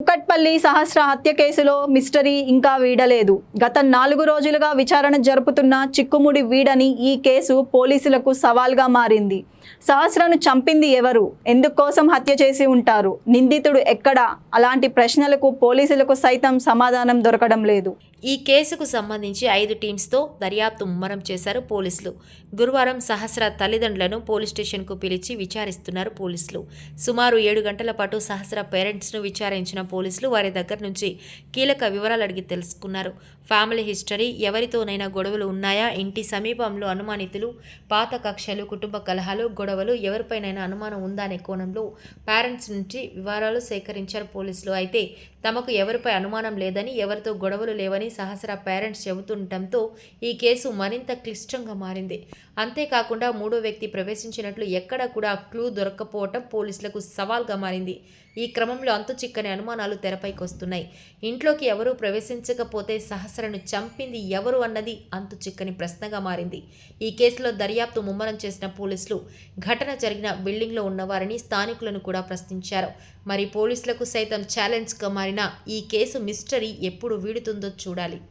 కుక్కట్పల్లి సహస్ర హత్య కేసులో మిస్టరీ ఇంకా వీడలేదు. గత నాలుగు రోజులుగా విచారణ జరుపుతున్న చిక్కుముడి వీడని ఈ కేసు పోలీసులకు సవాల్గా మారింది. సహస్రను చంపింది ఎవరు? ఎందుకోసం హత్య చేసి ఉంటారు? నిందితుడు ఎక్కడ? అలాంటి ప్రశ్నలకు పోలీసులకు సైతం సమాధానం దొరకడం లేదు. ఈ కేసుకు సంబంధించి ఐదు టీమ్స్తో దర్యాప్తు ముమ్మరం చేశారు పోలీసులు. గురువారం సహస్ర తల్లిదండ్రులను పోలీస్ స్టేషన్కు పిలిచి విచారిస్తున్నారు పోలీసులు. సుమారు ఏడు గంటల పాటు సహస్ర పేరెంట్స్ను విచారించిన పోలీసులు వారి దగ్గర నుంచి కీలక వివరాలు అడిగి తెలుసుకున్నారు. ఫ్యామిలీ హిస్టరీ ఎవరితోనైనా గొడవలు ఉన్నాయా? ఇంటి సమీపంలో అనుమానితులు పాత కక్షలు కుటుంబ కలహాలు గొడవలు ఎవరిపైనైనా అనుమానం ఉందా అనే కోణంలో పేరెంట్స్ నుంచి వివరాలు సేకరించారు పోలీసులు. అయితే తమకు ఎవరిపై అనుమానం లేదని ఎవరితో గొడవలు లేవని సహస్ర పేరెంట్స్ చెబుతుండటంతో ఈ కేసు మరింత క్లిష్టంగా మారింది. అంతేకాకుండా మూడో వ్యక్తి ప్రవేశించినట్లు ఎక్కడా కూడా క్లూ దొరక్కపోవటం పోలీసులకు సవాల్గా మారింది. ఈ క్రమంలో అంతు చిక్కని అనుమానాలు తెరపైకి వస్తున్నాయి ఇంట్లోకి ఎవరూ ప్రవేశించకపోతే సహస్రను చంపింది ఎవరు అన్నది అంతు చిక్కని ప్రశ్నగా మారింది. ఈ కేసులో దర్యాప్తు ముమ్మరం చేసిన పోలీసులు ఘటన జరిగిన బిల్డింగ్లో ఉన్నవారిని స్థానికులను కూడా ప్రశ్నించారు. మరి పోలీసులకు సైతం ఛాలెంజ్గా మారిన ఈ కేసు మిస్టరీ ఎప్పుడు వీడుతుందో చూడాలి.